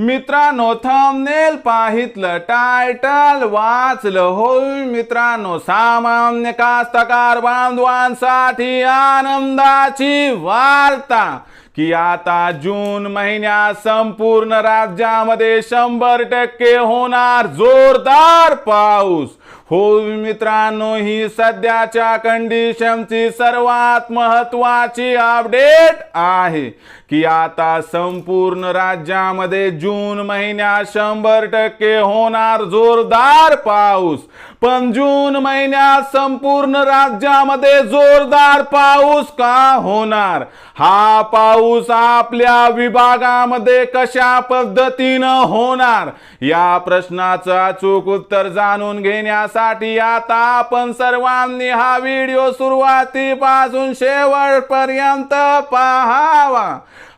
मित्रांनो thumbnail पाहितलं title वाचलं होय मित्रांनो. सामान्य कास्तकार बांधवांसाठी आनंदाची वार्ता की आता जून महिन्यात संपूर्ण राज्यामध्ये शंभर टक्के होणार जोरदार पाऊस. हो मित्रांनो ही सध्याच्या कंडिशनची सर्वात महत्वाची अपडेट आहे की आता संपूर्ण राज्यामध्ये जून महिन्यात शंभर टक्के होणार जोरदार पाऊस. पण जून महिन्यात संपूर्ण राज्यामध्ये जोरदार पाऊस का होणार? हा पाऊस आपल्या विभागामध्ये कशा पद्धतीनं होणार? या प्रश्नाचं अचूक उत्तर जाणून घेण्यासाठी आता आपण सर्वांनी हा व्हिडिओ सुरुवातीपासून शेवटपर्यंत पाहावा.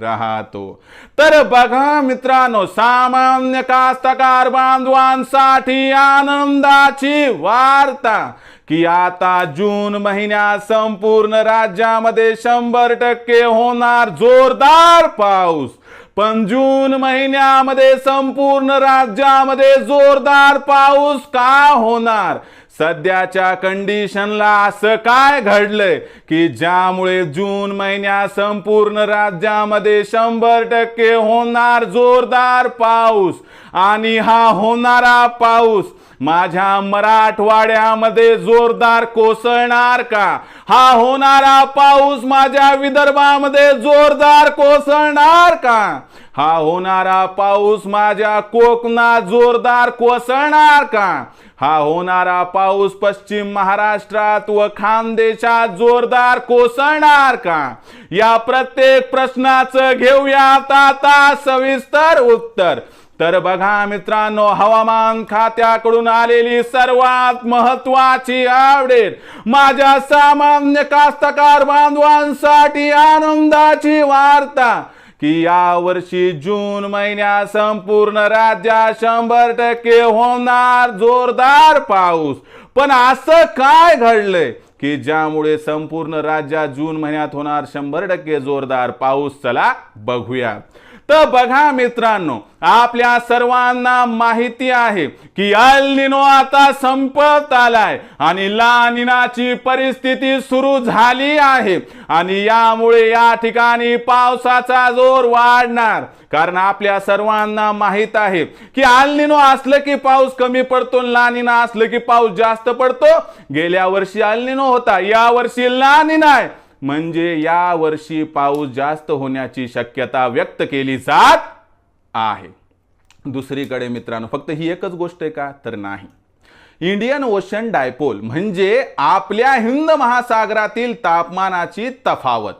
राहतो. तर बघा मित्रांनो सामान्य कास्तकार बांधवांसाठी आनंदाची वार्ता की आता जून महिन्यात संपूर्ण राज्यामध्ये शंभर टक्के होणार जोरदार पाऊस. पण जून महिन्यामध्ये संपूर्ण राज्यामध्ये जोरदार पाऊस का होणार? सध्याच्या कंडिशनला असं काय घडलंय की ज्यामुळे जून महिन्यात संपूर्ण राज्यामध्ये शंभर टक्के होणार जोरदार पाऊस आणि हा होणारा पाऊस माझ्या मराठवाड्यामध्ये जोरदार कोसळणार का? हा होणारा पाऊस माझ्या विदर्भामध्ये जोरदार कोसळणार का? हा होणारा पाऊस माझ्या कोकणात जोरदार कोसळणार का? हा होणारा पाऊस पश्चिम महाराष्ट्रात व खानदेशात जोरदार कोसळणार का? या प्रत्येक प्रश्नाचं घेऊया आता सविस्तर उत्तर. तर बघा मित्रांनो हवामान खात्याकडून आलेली सर्वात महत्वाची अपडेट माझ्या सामान्य कास्तकार बांधवांसाठी आनंदाची वार्ता. की या वर्षी जून महिन्यात संपूर्ण राज्यात शंभर टक्के होणार जोरदार पाऊस. पण असं काय घडलंय की ज्यामुळे संपूर्ण राज्यात जून महिन्यात होणार शंभर टक्के जोरदार पाऊस? चला बघूया. तर बघा मित्रांनो आपल्या सर्वांना माहिती आहे की अल्निनो आता संपत आलाय आणि लानिनाची परिस्थिती सुरू झाली आहे आणि यामुळे या ठिकाणी पावसाचा जोर वाढणार. कारण आपल्या सर्वांना माहीत आहे की अल्निनो असलं की पाऊस कमी पडतो लानिना असलं की पाऊस जास्त पडतो. गेल्या वर्षी अल्निनो होता या वर्षी लानिना आहे. म्हणजे या वर्षी पाऊस जास्त होण्याची शक्यता व्यक्त केली जात आहे. दुसरीकडे मित्रांनो फक्त ही एकच गोष्ट आहे का? तर नाही. इंडियन ओशन डायपोल म्हणजे आपल्या हिंद महासागरातील तापमानाची तफावत.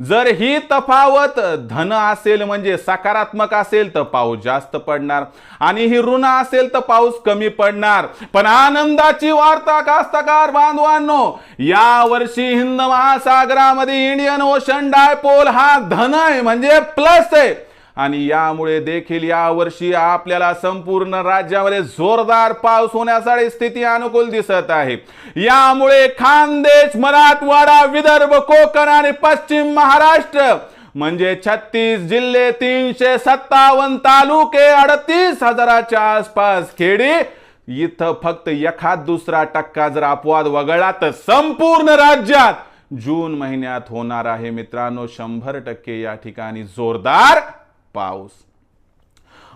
जर ही तफावत धन असेल म्हणजे सकारात्मक असेल तर पाऊस जास्त पडणार. आणि ही ऋण असेल तर पाऊस कमी पडणार. पण आनंदाची वार्ता कास्तकार बांधवांनो या वर्षी हिंद महासागरामध्ये इंडियन ओशन डायपोल हा धन आहे म्हणजे प्लस आहे. आणि यामुळे देखील यावर्षी आपल्याला संपूर्ण राज्यामध्ये जोरदार पाऊस होण्यासाठी स्थिती अनुकूल दिसत आहे. यामुळे खानदेश मराठवाडा विदर्भ कोकण आणि पश्चिम महाराष्ट्र म्हणजे छत्तीस जिल्हे तीनशे सत्तावन्न तालुके अडतीस हजाराच्या आसपास खेडी. इथं फक्त एखाद दुसरा टक्का जर अपवाद वगळला तर संपूर्ण राज्यात जून महिन्यात होणार आहे मित्रांनो शंभर टक्के या ठिकाणी जोरदार पाऊस.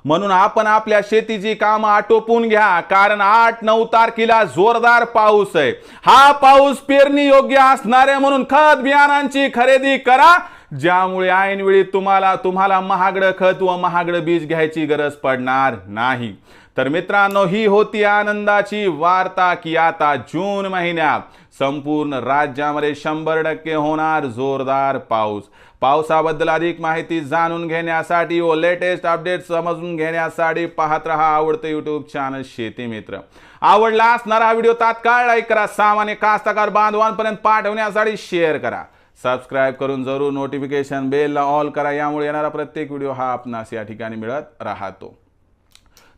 म्हणून आपण आपल्या शेतीची कामं आटोपून घ्या कारण आठ नऊ तारखेला जोरदार पाऊस आहे. हा पाऊस पेरणी योग्य असणारे म्हणून खत बियाणांची खरेदी करा ज्यामुळे ऐनवेळी तुम्हाला तुम्हाला महागडं खत व महागडं बीज घ्यायची गरज पडणार नाही. तर मित्रांनो ही होती आनंदाची वार्ता की आता जून महिन्यात संपूर्ण राज्यामध्ये शंभर टक्के होणार जोरदार पाऊस. पावसाबद्दल अधिक माहिती जाणून घेण्यासाठी व लेटेस्ट अपडेट समजून घेण्यासाठी पाहत रहा आवडतं युट्यूब चॅनल शेती मित्र. आवडला असणारा व्हिडिओ तात्काळ लाईक करा. सामान्य कास्तकार बांधवांपर्यंत पाठवण्यासाठी शेअर करा. सबस्क्राईब करून जरूर नोटिफिकेशन बेलला ऑल करा. यामुळे येणारा प्रत्येक व्हिडिओ हा आपणास या ठिकाणी मिळत राहतो.